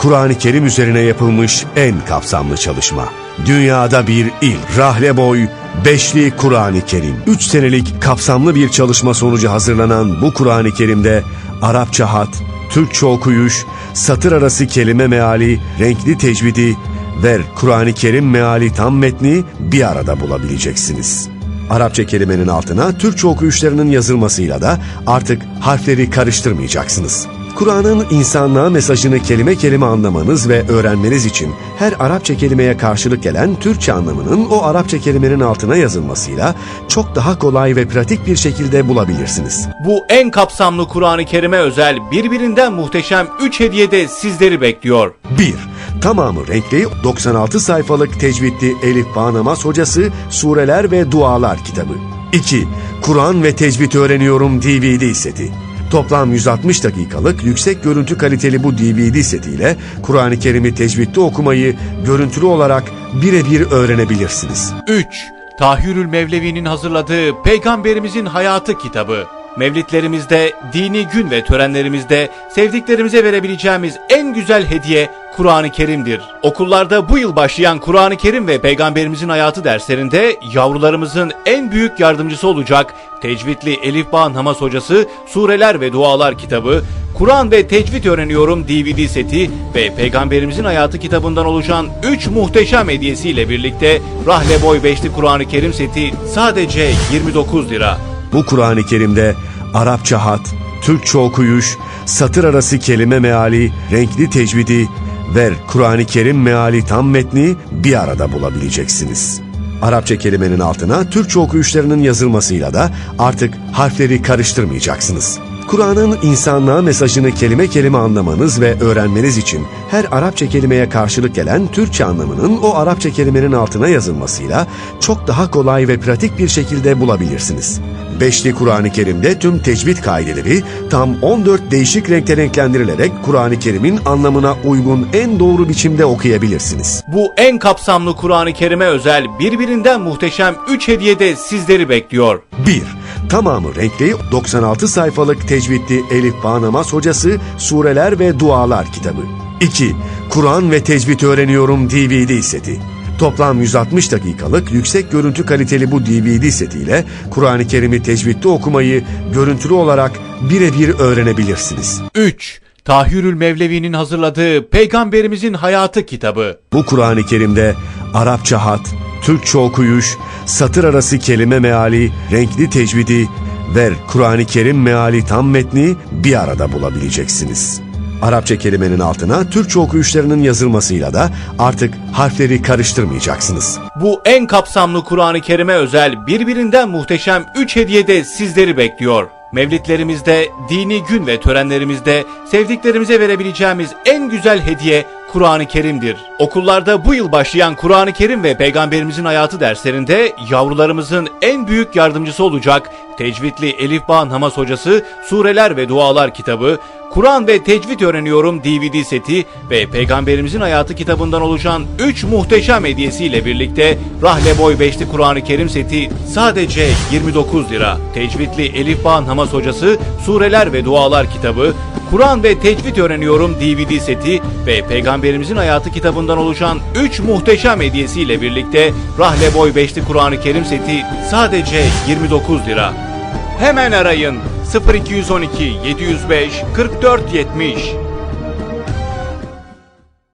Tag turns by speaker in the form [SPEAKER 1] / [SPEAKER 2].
[SPEAKER 1] Kur'an-ı Kerim üzerine yapılmış en kapsamlı çalışma. Dünyada bir ilk, Rahleboy Beşli Kur'an-ı Kerim. 3 senelik kapsamlı bir çalışma sonucu hazırlanan bu Kur'an-ı Kerim'de Arapça hat, Türkçe okuyuş, satır arası kelime meali, renkli tecvidi ve Kur'an-ı Kerim meali tam metni bir arada bulabileceksiniz. Arapça kelimenin altına Türkçe okuyuşlarının yazılmasıyla da artık harfleri karıştırmayacaksınız. Kur'an'ın insanlığa mesajını kelime kelime anlamanız ve öğrenmeniz için her Arapça kelimeye karşılık gelen Türkçe anlamının o Arapça kelimenin altına yazılmasıyla çok daha kolay ve pratik bir şekilde bulabilirsiniz.
[SPEAKER 2] Bu en kapsamlı Kur'an-ı Kerim'e özel birbirinden muhteşem 3 hediye de sizleri bekliyor.
[SPEAKER 1] 1. Tamamı renkli 96 sayfalık tecvidli Elif Bağ Namaz Hocası Sureler ve Dualar kitabı. 2. Kur'an ve Tecvid Öğreniyorum DVD seti. Toplam 160 dakikalık yüksek görüntü kaliteli bu DVD setiyle Kur'an-ı Kerim'i tecvidde okumayı görüntülü olarak birebir öğrenebilirsiniz.
[SPEAKER 2] 3. Tahirül Mevlevi'nin hazırladığı Peygamberimizin Hayatı kitabı. Mevlitlerimizde, dini gün ve törenlerimizde sevdiklerimize verebileceğimiz en güzel hediye Kur'an-ı Kerim'dir. Okullarda bu yıl başlayan Kur'an-ı Kerim ve Peygamberimizin Hayatı derslerinde yavrularımızın en büyük yardımcısı olacak Tecvidli Elif Bağ Namaz Hocası Sureler ve Dualar kitabı, Kur'an ve Tecvid Öğreniyorum DVD seti ve Peygamberimizin Hayatı kitabından oluşan 3 muhteşem hediyesiyle birlikte Rahle Boy Beşli Kur'an-ı Kerim seti sadece 29 lira.
[SPEAKER 1] Bu Kur'an-ı Kerim'de Arapça hat, Türkçe okuyuş, satır arası kelime meali, renkli tecvidi ve Kur'an-ı Kerim meali tam metni bir arada bulabileceksiniz. Arapça kelimenin altına Türkçe okuyuşlarının yazılmasıyla da artık harfleri karıştırmayacaksınız. Kur'an'ın insanlığa mesajını kelime kelime anlamanız ve öğrenmeniz için her Arapça kelimeye karşılık gelen Türkçe anlamının o Arapça kelimenin altına yazılmasıyla çok daha kolay ve pratik bir şekilde bulabilirsiniz. Beşli Kur'an-ı Kerim'de tüm tecvid kaideleri tam 14 değişik renkte renklendirilerek Kur'an-ı Kerim'in anlamına uygun en doğru biçimde okuyabilirsiniz.
[SPEAKER 2] Bu en kapsamlı Kur'an-ı Kerim'e özel birbirinden muhteşem 3 hediye de sizleri bekliyor.
[SPEAKER 1] 1. Tamamı renkli 96 sayfalık tecvidli Elif Bağ Namaz Hocası Sureler ve Dualar kitabı. 2. Kur'an ve Tecvid Öğreniyorum DVD seti. Toplam 160 dakikalık yüksek görüntü kaliteli bu DVD setiyle Kur'an-ı Kerim'i tecvidde okumayı görüntülü olarak birebir öğrenebilirsiniz.
[SPEAKER 2] 3. Tahirül Mevlevi'nin hazırladığı Peygamberimizin Hayatı kitabı.
[SPEAKER 1] Bu Kur'an-ı Kerim'de Arapça hat, Türkçe okuyuş, satır arası kelime meali, renkli tecvidi ve Kur'an-ı Kerim meali tam metni bir arada bulabileceksiniz. Arapça kelimenin altına Türkçe okuyuşlarının yazılmasıyla da artık harfleri karıştırmayacaksınız.
[SPEAKER 2] Bu en kapsamlı Kur'an-ı Kerim'e özel birbirinden muhteşem 3 hediye de sizleri bekliyor. Mevlitlerimizde, dini gün ve törenlerimizde sevdiklerimize verebileceğimiz en güzel hediye Kur'an-ı Kerim'dir. Okullarda bu yıl başlayan Kur'an-ı Kerim ve Peygamberimizin Hayatı derslerinde yavrularımızın en büyük yardımcısı olacak Tecvidli Elif Bağ Namaz Hocası Sureler ve Dualar kitabı, Kur'an ve Tecvid Öğreniyorum DVD seti ve Peygamberimizin Hayatı kitabından oluşan 3 muhteşem hediyesiyle birlikte Rahle Boy Beşli Kur'an-ı Kerim seti sadece 29 lira. Tecvidli Elif Bağ Namaz Hocası Sureler ve Dualar kitabı, Kur'an ve Tecvid Öğreniyorum DVD seti ve Peygamberimizin Hayatı kitabından oluşan 3 muhteşem hediyesiyle birlikte Rahle Boy Beşli Kur'an-ı Kerim seti sadece 29 lira. Hemen arayın 0212 705 44 70